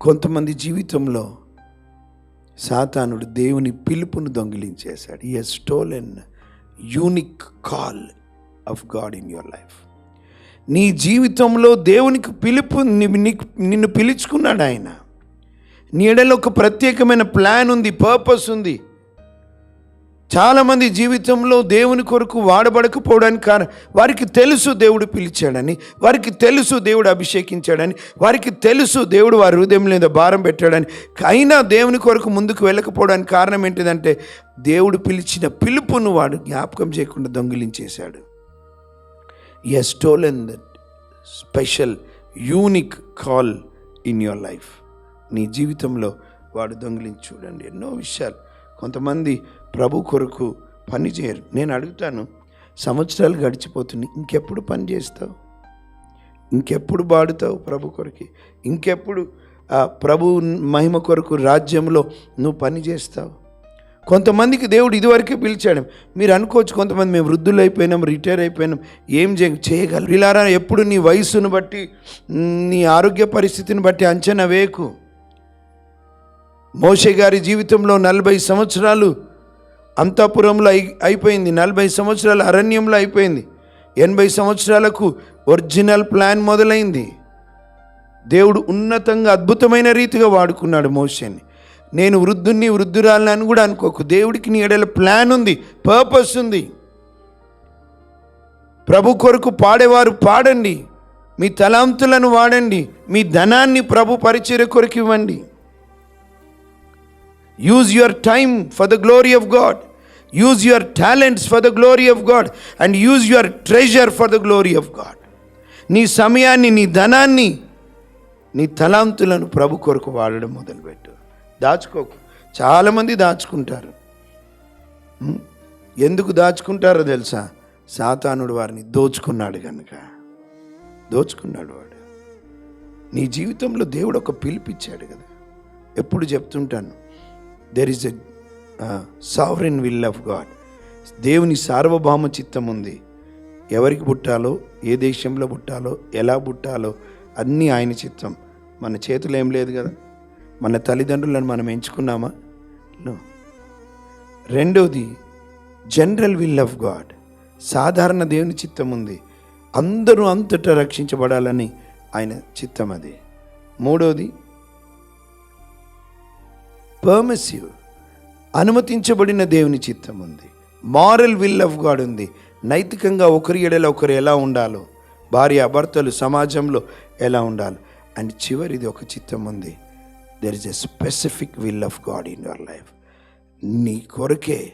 కొంతమంది జీవితంలో సాతానుడు దేవుని పిలుపును దొంగిలించేశాడు. ఈ an unique call of God in your life నీ జీవితంలో దేవునికి పిలుపు నిన్ను పిలుచుకున్నాడు ఆయన. నీ ఎడలో ఒక ప్రత్యేకమైన ప్లాన్ ఉంది పర్పస్ ఉంది. చాలామంది జీవితంలో దేవుని కొరకు వాడబడకపోవడానికి కారణం వారికి తెలుసు దేవుడు పిలిచాడని వారికి తెలుసు దేవుడు అభిషేకించాడని వారికి తెలుసు దేవుడు వారి హృదయం మీద భారం పెట్టాడని. అయినా దేవుని కొరకు ముందుకు వెళ్ళకపోవడానికి కారణం ఏంటిదంటే దేవుడు పిలిచిన పిలుపును వాడు జ్ఞాపకం చేయకుండా దొంగిలించేశాడు. A stolen that special unique call in your life నీ జీవితంలో వాడు దొంగిలించి చూడండి. ఎన్నో విషయాలు. కొంతమంది ప్రభు కొరకు పని చేయరు. నేను అడుగుతాను సంవత్సరాలు గడిచిపోతున్నాయి ఇంకెప్పుడు పని చేస్తావు? ఇంకెప్పుడు బాడుతావు ప్రభు కొరకు? ఇంకెప్పుడు ప్రభు మహిమ కొరకు రాజ్యంలో నువ్వు పని చేస్తావు? కొంతమందికి దేవుడు ఇదివరకే పిలిచాడు. మీరు అనుకోవచ్చు కొంతమంది మేము వృద్ధులు అయిపోయినాం రిటైర్ అయిపోయినాం ఏం చే చేయగలరు? ఇలారా ఎప్పుడు నీ వయసును బట్టి నీ ఆరోగ్య పరిస్థితిని బట్టి అంచనా వేకు మోషే గారి జీవితంలో నలభై సంవత్సరాలు అంతఃపురంలో అయి అయిపోయింది. నలభై సంవత్సరాల అరణ్యంలో అయిపోయింది. ఎనభై సంవత్సరాలకు ఒరిజినల్ ప్లాన్ మొదలైంది. దేవుడు ఉన్నతంగా అద్భుతమైన రీతిగా వాడుకున్నాడు మోషేని. నేను వృద్ధుణ్ణి వృద్ధురాలని అని కూడా అనుకోకు. దేవుడికి నీ ఎడల ప్లాన్ ఉంది పర్పస్ ఉంది. ప్రభు కొరకు పాడేవారు పాడండి. మీ తలాంతులను వాడండి. మీ ధనాన్ని ప్రభు పరిచయ కొరకు ఇవ్వండి. Use your time for the glory of God use your talents for the glory of God and use your treasure for the glory of God నీ సమయాన్ని నీ ధనాన్ని నీ తలాంతులను ప్రభు కొరకు వాడడం మొదలుపెట్టు. దాచుకోకు. చాలామంది దాచుకుంటారు. ఎందుకు దాచుకుంటారో తెలుసా? సాతానుడు వారిని దోచుకున్నాడు కనుక దోచుకున్నాడు వాడు. నీ జీవితంలో దేవుడు ఒక పిలిపిచ్చాడు కదా. ఎప్పుడు చెప్తుంటాను. There is a sovereign will of God దేవుని సార్వభౌమ చిత్తం ఉంది. ఎవరికి పుట్టాలో ఏ దేశంలో పుట్టాలో ఎలా పుట్టాలో అన్నీ ఆయన చిత్తం. మన చేతులు ఏం లేదు కదా? మన తల్లిదండ్రులను మనం ఎంచుకున్నామా? రెండవది రెండోది జనరల్ విల్ ఆఫ్ గాడ్ సాధారణ దేవుని చిత్తం ఉంది. అందరూ అంతటా రక్షించబడాలని ఆయన చిత్తం అది. మూడోది పర్మిసివ్ అనుమతించబడిన దేవుని చిత్తం ఉంది. మారల్ విల్ ఆఫ్ గాడ్ ఉంది. నైతికంగా ఒకరి ఎడల ఒకరు ఎలా ఉండాలో భార్య భర్తలు సమాజంలో ఎలా ఉండాలో. అండ్ చివరిది ఒక చిత్తం ఉంది. There is a specific will of God in your life నీ కొరకే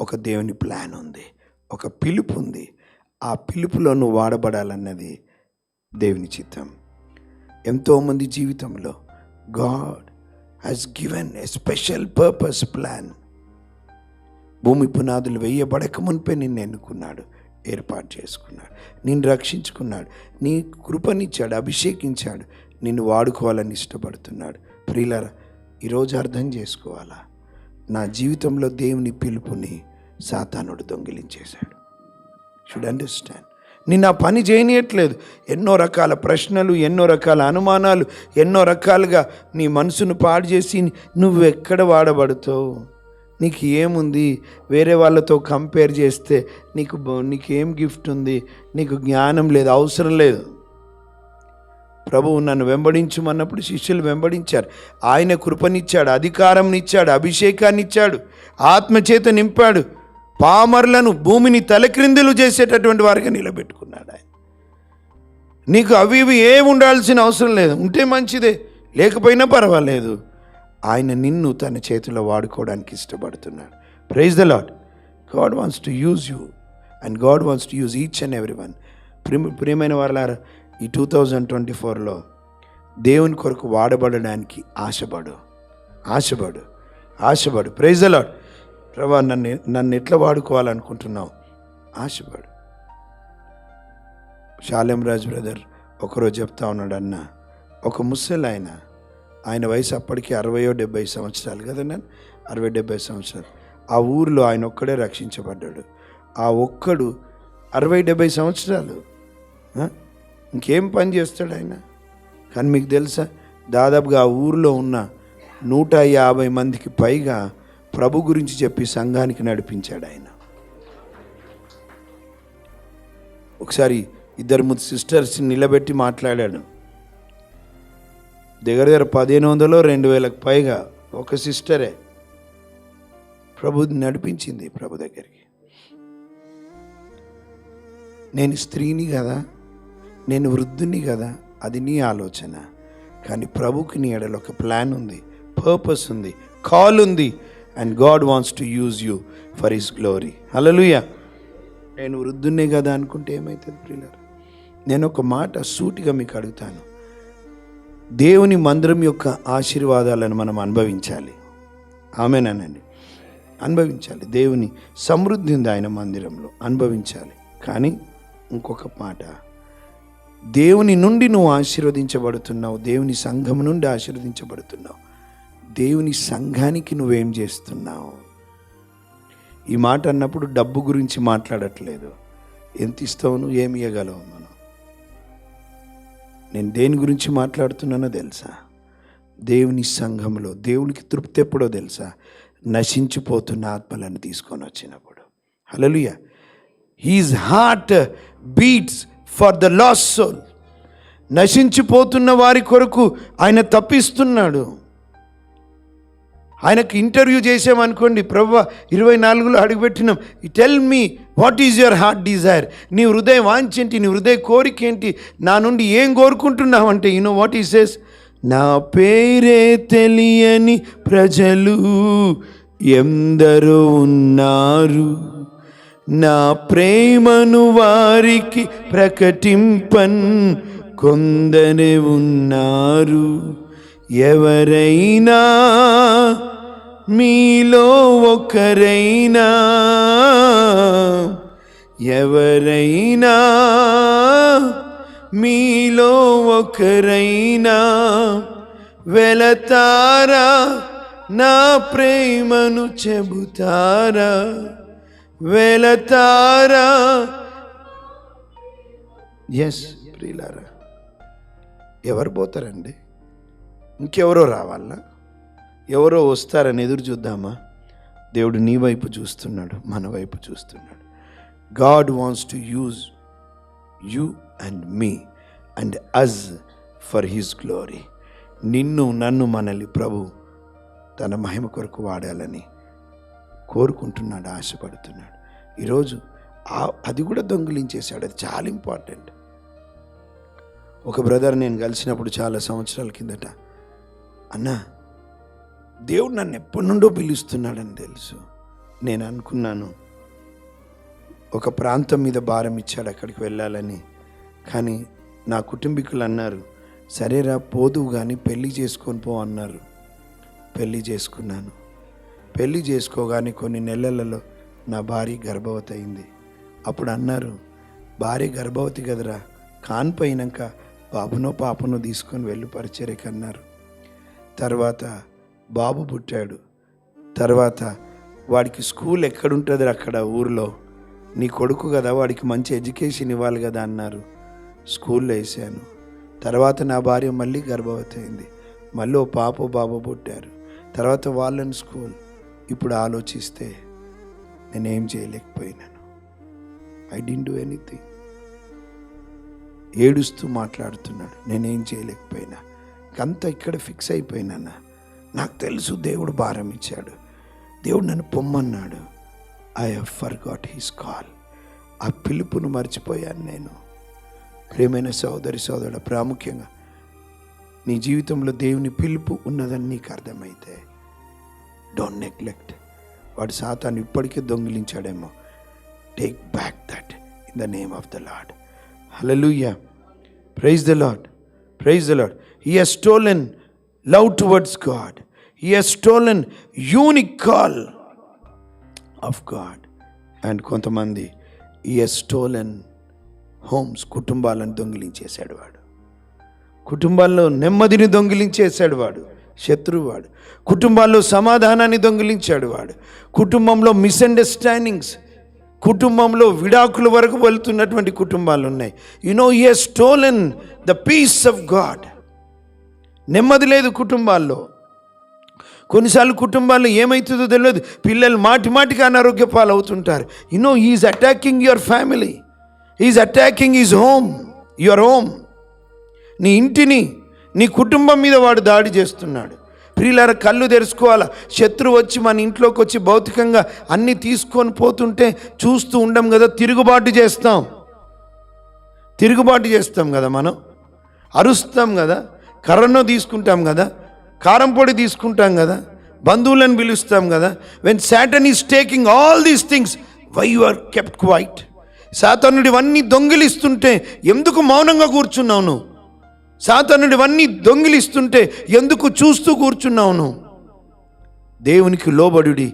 ఒక దేవుని ప్లాన్ ఉంది. ఒక పిలుపు ఉంది. ఆ పిలుపులో నువ్వు వాడబడాలన్నది దేవుని చిత్తం. ఎంతోమంది జీవితంలో God has given a special purpose plan భూమి పునాదులు వేయబడక మునిపే నిన్ను ఎన్నుకున్నాడు ఏర్పాటు చేసుకున్నాడు నిన్ను రక్షించుకున్నాడు నీ కృపనిచ్చాడు అభిషేకించాడు నిన్ను వాడుకోవాలని ఇష్టపడుతున్నాడు. ప్రియులరా ఈరోజు అర్థం చేసుకోవాలా? నా జీవితంలో దేవుని పిలుపుని సాతానుడు దొంగిలించేశాడు. షుడ్ అండర్స్టాండ్ నిన్ను ఆ పని చేయనీయట్లేదు. ఎన్నో రకాల ప్రశ్నలు ఎన్నో రకాల అనుమానాలు ఎన్నో రకాలుగా నీ మనసును పాడు చేసి నువ్వెక్కడ వాడబడుతావు? నీకు ఏముంది? వేరే వాళ్ళతో కంపేర్ చేస్తే నీకు నీకేం గిఫ్ట్ ఉంది? నీకు జ్ఞానం లేదు అవసరం లేదు. ప్రభువు నన్ను వెంబడించమన్నప్పుడు శిష్యులు వెంబడించారు. ఆయన కృపనిచ్చాడు అధికారంనిచ్చాడు అభిషేకాన్ని ఇచ్చాడు ఆత్మచేత నింపాడు. పామర్లను భూమిని తలక్రిందులు చేసేటటువంటి వారిగా నిలబెట్టుకున్నాడు ఆయన. నీకు అవి ఇవి ఏ ఉండాల్సిన అవసరం లేదు. ఉంటే మంచిదే లేకపోయినా పర్వాలేదు. ఆయన నిన్ను తన చేతిలో వాడుకోవడానికి ఇష్టపడుతున్నాడు. Praise the Lord God wants to use you and God wants to use each and every one ప్రేమ ప్రియమైన వాళ్ళారా ఈ టూ థౌజండ్ ట్వంటీ ఫోర్లో దేవుని కొరకు వాడబడడానికి ఆశపడు. ఆశపడు. ఆశపడు. ప్రైజ్ ద లాడ్ ప్రభా నన్ను నన్ను ఎట్లా వాడుకోవాలనుకుంటున్నావు? ఆశపడు. శాలెం రాజ్ బ్రదర్ ఒకరోజు చెప్తా ఉన్నాడు అన్న ఒక ముసలి ఆయన ఆయన వయసు అప్పటికి అరవయో డెబ్బై సంవత్సరాలు కదా నేను అరవై డెబ్బై సంవత్సరాలు. ఆ ఊరిలో ఆయన ఒక్కడే రక్షించబడ్డాడు. ఆ ఒక్కడు అరవై డెబ్బై సంవత్సరాలు. ఇంకేం పని చేస్తాడు ఆయన? కానీ మీకు తెలుసా దాదాపుగా ఆ ఊరిలో ఉన్న నూట యాభై మందికి పైగా ప్రభు గురించి చెప్పి సంఘానికి నడిపించాడు ఆయన. ఒకసారి ఇద్దరు ముద్దు సిస్టర్స్ నిలబెట్టి మాట్లాడాడు. దగ్గర దగ్గర పదిహేను వందలు రెండు వేలకు పైగా ఒక సిస్టరే ప్రభు నడిపించింది ప్రభు దగ్గరికి. నేను స్త్రీని కదా నేను వృద్ధుని కదా అది నీ ఆలోచన. కానీ ప్రభుకి నీ ఎడలో ఒక ప్లాన్ ఉంది పర్పస్ ఉంది కాల్ ఉంది. And God wants to use you for his glory hallelujah నేను వృద్ధున్నే కదా అనుకుంటే ఏమవుతుంది ప్రియులారు? నేను ఒక మాట సూటిగా మీకు అడుగుతాను. దేవుని మందిరం యొక్క ఆశీర్వాదాలను మనం అనుభవించాలి. ఆమెనానండి అనుభవించాలి. దేవుని సమృద్ధి ఉంది ఆయన మందిరంలో. అనుభవించాలి. కానీ ఇంకొక మాట. దేవుని నుండి నువ్వు ఆశీర్వదించబడుతున్నావు. దేవుని సంఘం నుండి ఆశీర్వదించబడుతున్నావు. దేవుని సంఘానికి నువ్వేం చేస్తున్నావు? ఈ మాట అన్నప్పుడు డబ్బు గురించి మాట్లాడట్లేదు. ఎంత ఇస్తావు నువ్వు? ఏమి ఇవ్వగలవు మనం? నేను దేని గురించి మాట్లాడుతున్నానో తెలుసా? దేవుని సంఘంలో దేవునికి తృప్తి ఎప్పుడో తెలుసా? నశించిపోతున్న ఆత్మలను తీసుకొని వచ్చినప్పుడు. Hallelujah his heart beats for the lost soul నశించిపోతున్న వారి కొరకు ఆయన తప్పిస్తున్నాడు. ఆయనకు ఇంటర్వ్యూ చేసామనుకోండి ప్రభు ఇరవై నాలుగులో అడుగుపెట్టినాం. Tell me what is your heart desire నీ హృదయ వాంచేంటి నీ హృదయ కోరిక ఏంటి? నా నుండి ఏం కోరుకుంటున్నావు అంటే యూనో వాట్ ఈస్ ఎస్ నా పేరే తెలియని ప్రజలు ఎందరో ఉన్నారు. నా ప్రేమను వారికి ప్రకటింపన్ కొందరే ఉన్నారు. ఎవరైనా మీలో ఒకరైనా ఎవరైనా మీలో ఒకరైనా వెళతారా నా ప్రేమను చెబుతారా? వెళతారా? ఎస్ ప్రియులారా. ఎవరు పోతారండి? ఇంకెవరో రావాలా? ఎవరో వస్తారని ఎదురు చూద్దామా? దేవుడు నీ వైపు చూస్తున్నాడు మన వైపు చూస్తున్నాడు. God wants to use you and me and us for his glory. నిన్ను నన్ను మనల్ని ప్రభు తన మహిమ కొరకు వాడాలని కోరుకుంటున్నాడు ఆశపడుతున్నాడు. ఈరోజు అది కూడా దొంగిలించేశాడు అది చాలా ఇంపార్టెంట్. ఒక బ్రదర్ నేను కలిసినప్పుడు చాలా సంవత్సరాల కిందట అన్నా దేవుడు నన్ను ఎప్పటి నుండో పిలుస్తున్నాడని తెలుసు. నేను అనుకున్నాను ఒక ప్రాంతం మీద భారం ఇచ్చాడు అక్కడికి వెళ్ళాలని. కానీ నా కుటుంబీకులు అన్నారు సరేరా పోదు కానీ పెళ్ళి చేసుకొని పో అన్నారు. పెళ్ళి చేసుకున్నాను. పెళ్ళి చేసుకోగానే కొన్ని నెలలలో నా భార్య గర్భవతి అయింది. అప్పుడు అన్నారు భార్య గర్భవతి కదరా కాన్పోయినాక బాబునో పాపనో తీసుకొని వెళ్ళి పరిచర్యకి అన్నారు తర్వాత బాబు పుట్టాడు. తర్వాత వాడికి స్కూల్ ఎక్కడుంటుంది అక్కడ ఊర్లో? నీ కొడుకు కదా వాడికి మంచి ఎడ్యుకేషన్ ఇవ్వాలి కదా అన్నారు. స్కూల్లో వేసాను తర్వాత నా భార్య మళ్ళీ గర్భవతి అయింది మళ్ళీ ఓ పాప బాబు పుట్టారు. తర్వాత వాళ్ళని స్కూల్. ఇప్పుడు ఆలోచిస్తే నేనేం చేయలేకపోయినాను. I didn't do anything. ఏడుస్తూ మాట్లాడుతున్నాడు. నేనేం చేయలేకపోయినా. అంతా ఇక్కడ ఫిక్స్ అయిపోయినా నాకు తెలుసు దేవుడు భారం ఇచ్చాడు. దేవుడు నన్ను పొమ్మన్నాడు. I have forgot his call ఆ పిలుపును మర్చిపోయాను నేను. ప్రేమైన సోదరి సోదరుడు ప్రాముఖ్యంగా నీ జీవితంలో దేవుని పిలుపు ఉన్నదని నీకు అర్థమైతే డోంట్ నెగ్లెక్ట్ వాడు సాతాను ఇప్పటికే దొంగిలించాడేమో. Take back that in the name of the Lord hallelujah praise the Lord praise the Lord he has stolen love towards God he has stolen unique call of God and కొంతమంది ఈ stolen homes కుటుంబాలను దొంగిలించేశాడు వాడు. కుటుంబాల్లో నెమ్మదిని దొంగిలించేశాడు వాడు శత్రువాడు కుటుంబాల్లో సమాధానాన్ని దొంగిలించాడు వాడు. కుటుంబంలో మిస్అండర్స్టాండింగ్స్ కుటుంబంలో విడాకుల వరకు వెళ్తున్నటువంటి కుటుంబాలు ఉన్నాయి. You know he stolen the peace of God నెమ్మది లేదు కుటుంబాల్లో. కొన్నిసార్లు కుటుంబాల్లో ఏమవుతుందో తెలియదు. పిల్లలు మాటి మాటికి అనారోగ్య పాలవుతుంటారు. You know is attacking your family is attacking is home your home నీ ఇంటిని నీ కుటుంబం మీద వాడు దాడి చేస్తున్నాడు. ప్రియులార కళ్ళు తెరుచుకోవాలా? శత్రువు వచ్చి మన ఇంట్లోకి వచ్చి భౌతికంగా అన్నీ తీసుకొని పోతుంటే చూస్తూ ఉండం కదా తిరుగుబాటు చేస్తాం. తిరుగుబాటు చేస్తాం కదా మనం? అరుస్తాం కదా? కర్రను తీసుకుంటాం కదా కారం పొడి తీసుకుంటాం కదా బంధువులను పిలుస్తాం కదా. When Satan is taking all these things why you are kept quiet సాతానుడు ఇవన్నీ దొంగిలిస్తుంటే ఎందుకు మౌనంగా కూర్చున్నావు నువ్వు? సాతానుడు ఇవన్నీ దొంగిలిస్తుంటే ఎందుకు చూస్తూ కూర్చున్నావు నువ్వు? దేవునికి లోబడుడి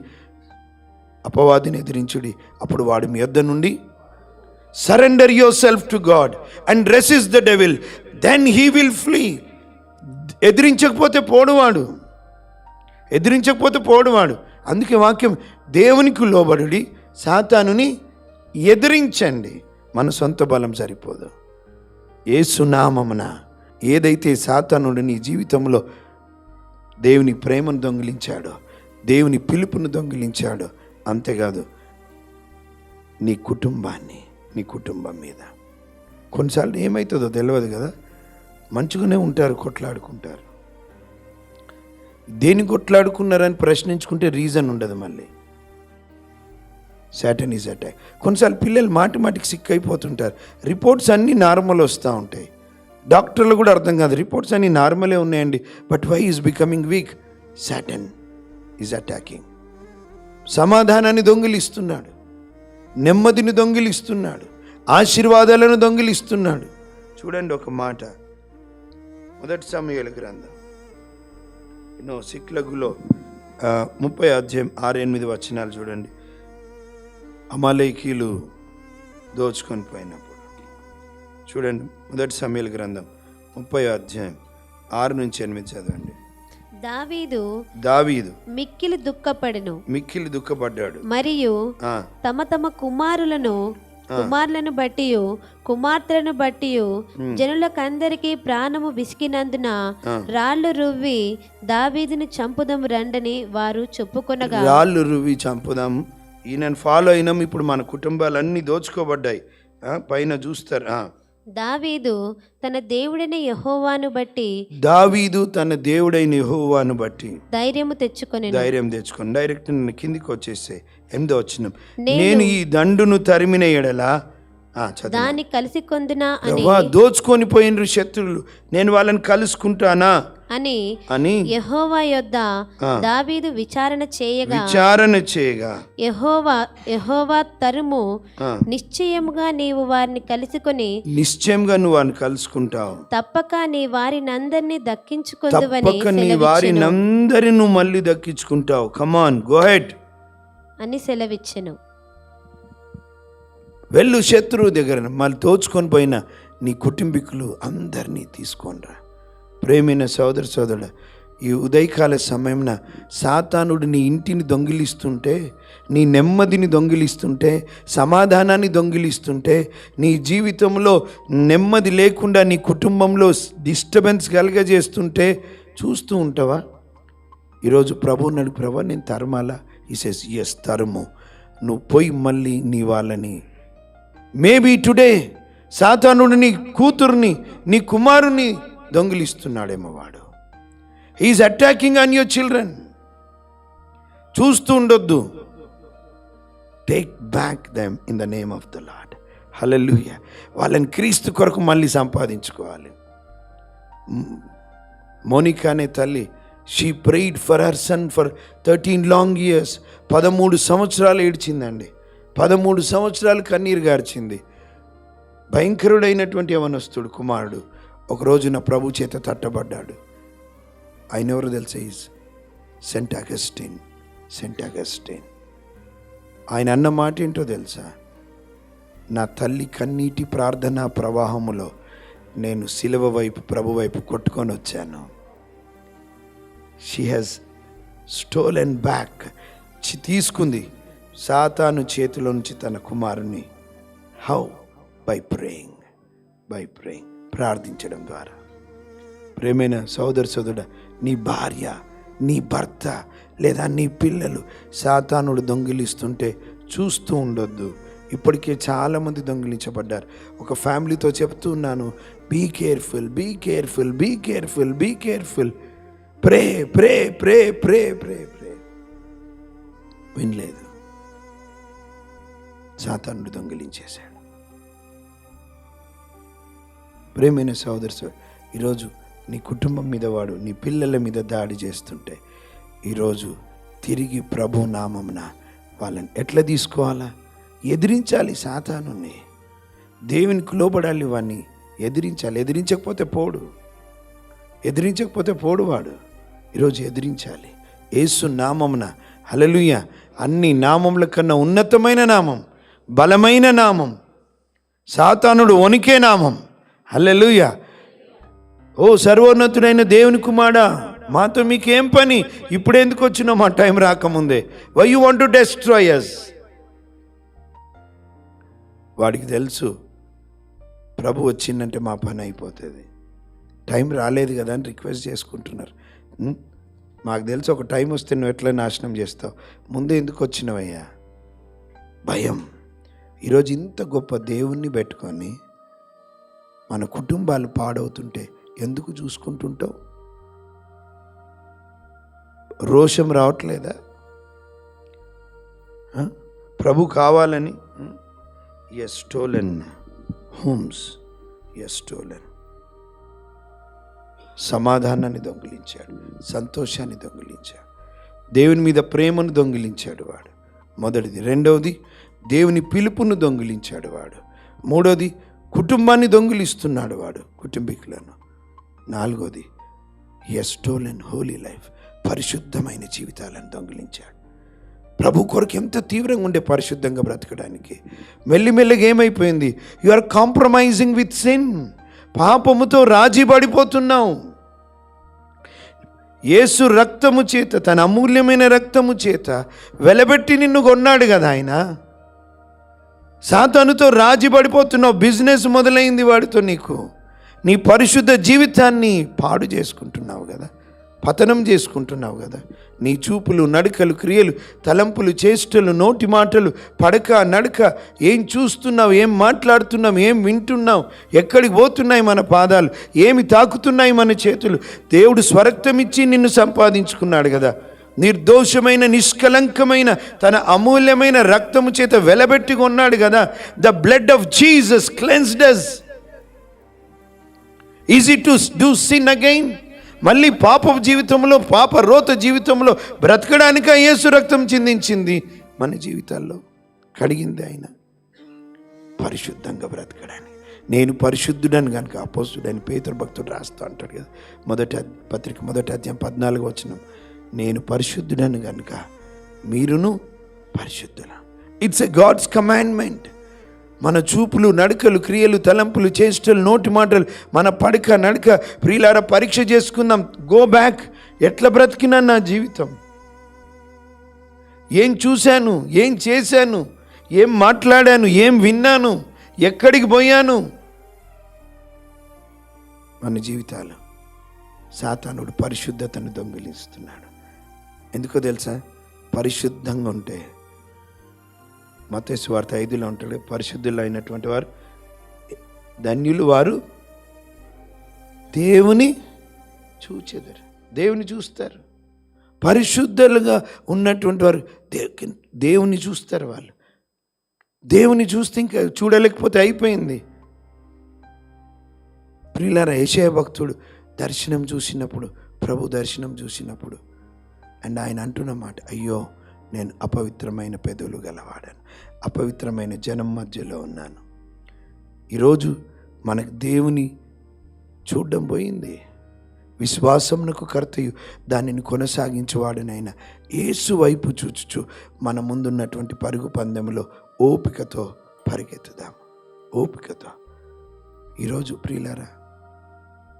అపవాదిని ఎదిరించుడి. అప్పుడు వాడి మీ యొద్ద నుండి surrender yourself to God and resist the devil then he will flee ఎదిరించకపోతే పోడువాడు. ఎదిరించకపోతే పోడువాడు. అందుకే వాక్యం దేవునికి లోబడుడి సాతానుని ఎదిరించండి. మన సొంత బలం సరిపోదు. ఏ సునామమున ఏదైతే సాతానుడు నీ జీవితంలో దేవుని ప్రేమను దొంగిలించాడో దేవుని పిలుపును దొంగిలించాడో అంతేకాదు నీ కుటుంబాన్ని నీ కుటుంబం మీద. కొన్నిసార్లు ఏమవుతుందో తెలియదు కదా? మంచిగానే ఉంటారు కొట్లాడుకుంటారు. దేని కొట్లాడుకున్నారని ప్రశ్నించుకుంటే రీజన్ ఉండదు మళ్ళీ. శాటన్ ఈజ్ అటాక్ కొన్నిసార్లు పిల్లలు మాటి మాటికి సిక్ అయిపోతుంటారు. రిపోర్ట్స్ అన్నీ నార్మల్ వస్తూ ఉంటాయి. డాక్టర్లు కూడా అర్థం కాదు. రిపోర్ట్స్ అన్నీ నార్మలే ఉన్నాయండి. But why is becoming weak Satan is attacking సమాధానాన్ని దొంగిలిస్తున్నాడు. నెమ్మదిని దొంగిలిస్తున్నాడు. ఆశీర్వాదాలను దొంగిలిస్తున్నాడు. చూడండి ఒక మాట. మొదటి సమయాల గ్రంథం. ఎన్నో సిక్లగులో ముప్పై అధ్యాయం ఆరు ఎనిమిది వచనాలు చూడండి. అమాలేకీలు దోచుకొని పోయినప్పుడు. చూడండి మొదటి సమయాల గ్రంథం ముప్పై అధ్యాయం ఆరు నుంచి ఎనిమిది చదవండి. దావీదు దావీదు మిక్కిలి దుఃఖపడెను. మిక్కిలి దుఃఖపడ్డాడు. మరియు తమ తమ కుమారులను కుమారులను బట్టి కుమార్తెలను బట్టి జనులకందరికీ ప్రాణము విసికినందున రాళ్ళు రువ్వి దావీదుని చంపుదము రండని వారు చెప్పుకొనగా రాళ్ళు రువి చంపుదాం. ఈయనను ఫాలో అయినాం. ఇప్పుడు మన కుటుంబాలన్నీ దోచుకోబడ్డాయి. పైన చూస్తారు. దావీదు తన దేవుడైన యెహోవాను బట్టి దావీదు తన దేవుడైన యెహోవాను బట్టి ధైర్యము తెచ్చుకొని ధైర్యం తెచ్చుకొని డైరెక్ట్ నన్ను కిందికి వచ్చేసే ఎనిమిదో వచ్చిన నేను ఈ దండును తరిమిన ఎడలా దాన్ని కలిసి కొందునా దోచుకొని పోయినరు శత్రువులు నేను వాళ్ళని కలుసుకుంటానా? అని అని యెహోవా యొద్ద దావీదు విచారణ చేయగా విచారణ చేయగా యెహోవా యెహోవా తరుము. నిశ్చయముగా నీవు వారిని కలుసుకొని నిశ్చయంగా నువ్వు వారిని కలుసుకుంటావు. తప్పక నీ వారినందరినీ దక్కించుకుందువని తప్పక నీ వారిని అందరి నువ్వు మళ్ళీ దక్కించుకుంటావు. కమాన్ గో హెడ్ అని సెలవిచ్చెను. వెళ్ళు శత్రువు దగ్గర మళ్ళీ తోచుకొని పోయిన నీ కుటుంబీకులు అందరినీ తీసుకొనిరా ప్రేమైన సోదర సోదరుడు ఈ ఉదయకాల సమయంన సాతానుడు నీ ఇంటిని దొంగిలిస్తుంటే నీ నెమ్మదిని దొంగిలిస్తుంటే సమాధానాన్ని దొంగిలిస్తుంటే నీ జీవితంలో నెమ్మది లేకుండా నీ కుటుంబంలో డిస్టర్బెన్స్ కలగజేస్తుంటే చూస్తూ ఉంటావా? ఈరోజు ప్రభు నడు ప్రభు నేను తరమాలా. ఈ ఎస్ తరుము. నువ్వు పోయి మళ్ళీ నీ వాళ్ళని. మేబీ టుడే సాతానుడు నీ కూతుర్ని నీ కుమారుని దొంగిలిస్తున్నాడేమో వాడు. He is attacking on your children చూస్తూ ఉండొద్దు. Take back them in the name of the Lord hallelujah వాళ్ళని క్రీస్తు కొరకు మళ్ళీ సంపాదించుకోవాలి. మోనికా అనే తల్లి she prayed for her son for thirteen long years పదమూడు సంవత్సరాలు ఏడ్చిందండి. పదమూడు సంవత్సరాలు కన్నీరు గార్చింది. భయంకరుడైనటువంటి యవనస్తుడు కుమారుడు. ఒక రోజున ప్రభు చేత తట్టబడ్డాడు. ఆయన ఎవరు తెలుసా is saint Augustine saint Augustine ఆయన అన్న మాట ఏంటో తెలుసా? నా తల్లి కన్నీటి ప్రార్థన ప్రవాహములో నేను సిలువ వైపు ప్రభు వైపు కొట్టుకొని వచ్చాను. షీ హ్యాస్ స్టోలెన్ బ్యాక్ తీసుకుంది సాతాను చేతిలో నుంచి తన కుమారుని. How by praying by praying ప్రార్థించడం ద్వారా. ప్రేమైన సోదర సోదరుడ నీ భార్య నీ భర్త లేదా నీ పిల్లలు సాతానుడు దొంగిలిస్తుంటే చూస్తూ ఉండొద్దు. ఇప్పటికే చాలామంది దొంగిలించబడ్డారు. ఒక ఫ్యామిలీతో చెప్తూ ఉన్నాను be careful be careful be careful be careful pray pray pray pray pray pray. వినలేదు. సాతానుడు దొంగిలించేశాడు. ప్రేమైన సోదరు సో ఈరోజు నీ కుటుంబం మీద వాడు నీ పిల్లల మీద దాడి చేస్తుంటే ఈరోజు తిరిగి ప్రభు నామమున వాళ్ళని ఎట్లా తీసుకోవాలా? ఎదిరించాలి సాతానుని దేవునికి లోబడాలి వాడిని ఎదిరించాలి. ఎదిరించకపోతే పోడు. ఎదిరించకపోతే పోడు వాడు. ఈరోజు ఎదిరించాలి. ఏసు నామమున. హలలుయ అన్ని నామముల కన్నా ఉన్నతమైన నామం బలమైన నామం సాతానుడు వణికే నామం. హల్లెలుయ. ఓ సర్వోన్నతుడైన దేవుని కుమారా మాతో మీకేం పని? ఇప్పుడు ఎందుకు వచ్చినా మా టైం రాకముందే. Why you want to destroy us వాడికి తెలుసు ప్రభు వచ్చిందంటే మా పని అయిపోతుంది. టైం రాలేదు కదా అని రిక్వెస్ట్ చేసుకుంటున్నారు. మాకు తెలుసు ఒక టైం వస్తే నువ్వు ఎట్లా నాశనం చేస్తావు? ముందే ఎందుకు వచ్చినవయ్యా? భయం. ఈరోజు ఇంత గొప్ప దేవుణ్ణి పెట్టుకొని మన కుటుంబాలు పాడవుతుంటే ఎందుకు చూసుకుంటుంటావు? రోషం రావట్లేదా? ప్రభు కావాలని? Has stolen homes has stolen సమాధానాన్ని దొంగిలించాడు. సంతోషాన్ని దొంగిలించాడు. దేవుని మీద ప్రేమను దొంగిలించాడు వాడు. మొదటిది. రెండవది దేవుని పిలుపును దొంగిలించాడు వాడు. మూడవది కుటుంబాన్ని దొంగిలిస్తున్నాడు వాడు కుటుంబీకులను. నాలుగోది ఎస్ అండ్ హోలీ లైఫ్ పరిశుద్ధమైన జీవితాలను దొంగిలించాడు. ప్రభు కొరకు ఎంత తీవ్రంగా ఉండే పరిశుద్ధంగా బ్రతకడానికి. మెల్లిమెల్లిగా ఏమైపోయింది? You are compromising with sin పాపముతో రాజీ పడిపోతున్నావు. యేసు రక్తము చేత తన అమూల్యమైన రక్తము చేత వెలబెట్టి నిన్ను కొన్నాడు కదా ఆయన? సాతానుతో రాజీ పడిపోతున్నావు. బిజినెస్ మొదలైంది వాడితో నీకు. నీ పరిశుద్ధ జీవితాన్ని పాడు చేసుకుంటున్నావు కదా. పతనం చేసుకుంటున్నావు కదా. నీ చూపులు నడకలు క్రియలు తలంపులు చేష్టలు నోటి మాటలు పడక నడక ఏం చూస్తున్నావు ఏం మాట్లాడుతున్నావు ఏం వింటున్నావు ఎక్కడికి పోతున్నాయి మన పాదాలు ఏమి తాకుతున్నాయి మన చేతులు. దేవుడు స్వరక్తం ఇచ్చి నిన్ను సంపాదించుకున్నాడు కదా. నిర్దోషమైన నిష్కలంకమైన తన అమూల్యమైన రక్తము చేత వెలబెట్టి కొన్నాడు కదా. The blood of Jesus cleansed us easy to do sin again మళ్ళీ పాప జీవితంలో పాప రోత జీవితంలో బ్రతకడానిక యేసు రక్తం చిందించింది? మన జీవితాల్లో కడిగింది ఆయన. పరిశుద్ధంగా బ్రతకడానికి. నేను పరిశుద్ధుడని కనుక అపోస్తుడని పేతురు భక్తుడు రాస్తూ అంటాడు కదా. మొదటి పత్రిక మొదటి అధ్యాయం పద్నాలుగు వచ్చినాం నేను పరిశుద్ధుడను కనుక మీరును పరిశుద్ధుల. ఇట్స్ ఎ గాడ్స్ కమాండ్మెంట్ మన చూపులు నడకలు క్రియలు తలంపులు చేష్టలు నోటి మాటలు మన పడక నడక. ప్రియులార పరీక్ష చేసుకుందాం. గో బ్యాక్ ఎట్లా బ్రతికినా నా జీవితం? ఏం చూశాను? ఏం చేశాను? ఏం మాట్లాడాను? ఏం విన్నాను? ఎక్కడికి పోయాను? మన జీవితాలు సాతానుడు పరిశుద్ధతను దొంగిలిస్తున్నాడు. ఎందుకో తెలుసా? పరిశుద్ధంగా ఉంటే. మతేసు వార్త ఐదులో ఉంటాడు. పరిశుద్ధులు అయినటువంటి వారు ధన్యులు వారు దేవుని చూచెదరు. దేవుని చూస్తారు. పరిశుద్ధులుగా ఉన్నటువంటి వారు దేవుని చూస్తారు వాళ్ళు. దేవుని చూస్తే ఇంకా చూడలేకపోతే అయిపోయింది. ప్రియులారా ఏషయ భక్తుడు దర్శనం చూసినప్పుడు ప్రభు దర్శనం చూసినప్పుడు అండ్ ఆయన అంటున్నమాట అయ్యో నేను అపవిత్రమైన పెదవులు గలవాడను అపవిత్రమైన జనం మధ్యలో ఉన్నాను. ఈరోజు మనకు దేవుని చూడడం పోయింది. విశ్వాసమునకు కర్తయు దానిని కొనసాగించేవాడునైనా యేసు వైపు చూచుచు మన ముందున్నటువంటి పరుగు పందెంలో ఓపికతో పరిగెత్తుదాం. ఓపికతో. ఈరోజు ప్రియులరా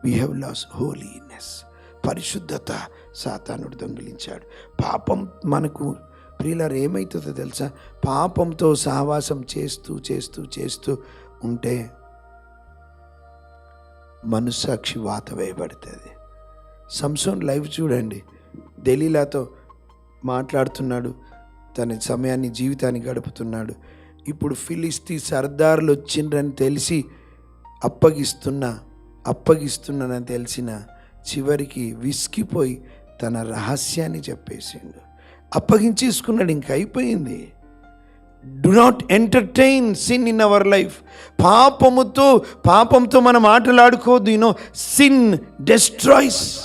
వీ హ్యావ్ లాస్ హోలీనెస్ పరిశుద్ధత సాతానుడు దొంగిలించాడు. పాపం మనకు ప్రియులారు ఏమవుతుందో తెలుసా? పాపంతో సహవాసం చేస్తూ చేస్తూ చేస్తూ ఉంటే మనస్సాక్షి వాత వేయబడుతుంది. సంసోన్ లైఫ్ చూడండి. దలీలాతో మాట్లాడుతున్నాడు. తన సమయాన్ని జీవితాన్ని గడుపుతున్నాడు. ఇప్పుడు ఫిలిస్తీ సర్దార్లు వచ్చిండ్రని తెలిసి అప్పగిస్తున్నా అప్పగిస్తున్నానని తెలిసిన చివరికి విసిగిపోయి తన రహస్యాన్ని చెప్పేసిండు. అప్పగించేసుకున్నాడు ఇంక అయిపోయింది. Do not entertain sin in our life పాపముతో పాపంతో మనం ఆటలాడుకోవద్దు. యూనో సిన్ డెస్ట్రాయ్స్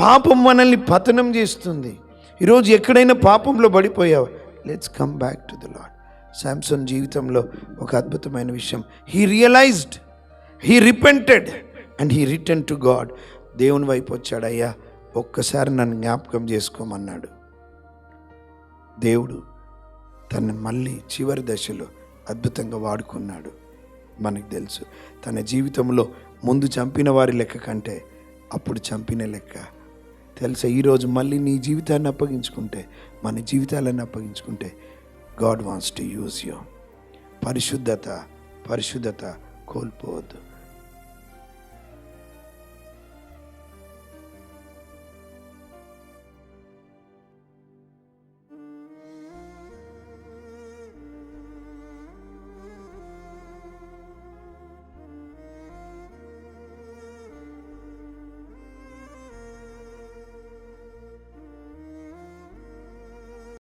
పాపం మనల్ని పతనం చేస్తుంది. ఈరోజు ఎక్కడైనా పాపంలో పడిపోయావు? Let's come back to the Lord Samson జీవితంలో ఒక అద్భుతమైన విషయం. He realized he repented and he return to God దేవుని వైపు వచ్చాడయ్యా ఒక్కసారి నన్ను జ్ఞాపకం చేసుకోమన్నాడు. దేవుడు తను మళ్ళీ చివరి దశలో అద్భుతంగా వాడుకున్నాడు. మనకు తెలుసు తన జీవితంలో ముందు చంపిన వారి లెక్క కంటే అప్పుడు చంపిన లెక్క. తెలుసా ఈరోజు మళ్ళీ నీ జీవితాన్ని అప్పగించుకుంటే మన జీవితాలను అప్పగించుకుంటే God wants to use you. పరిశుద్ధత పరిశుద్ధత కోల్పోవద్దు.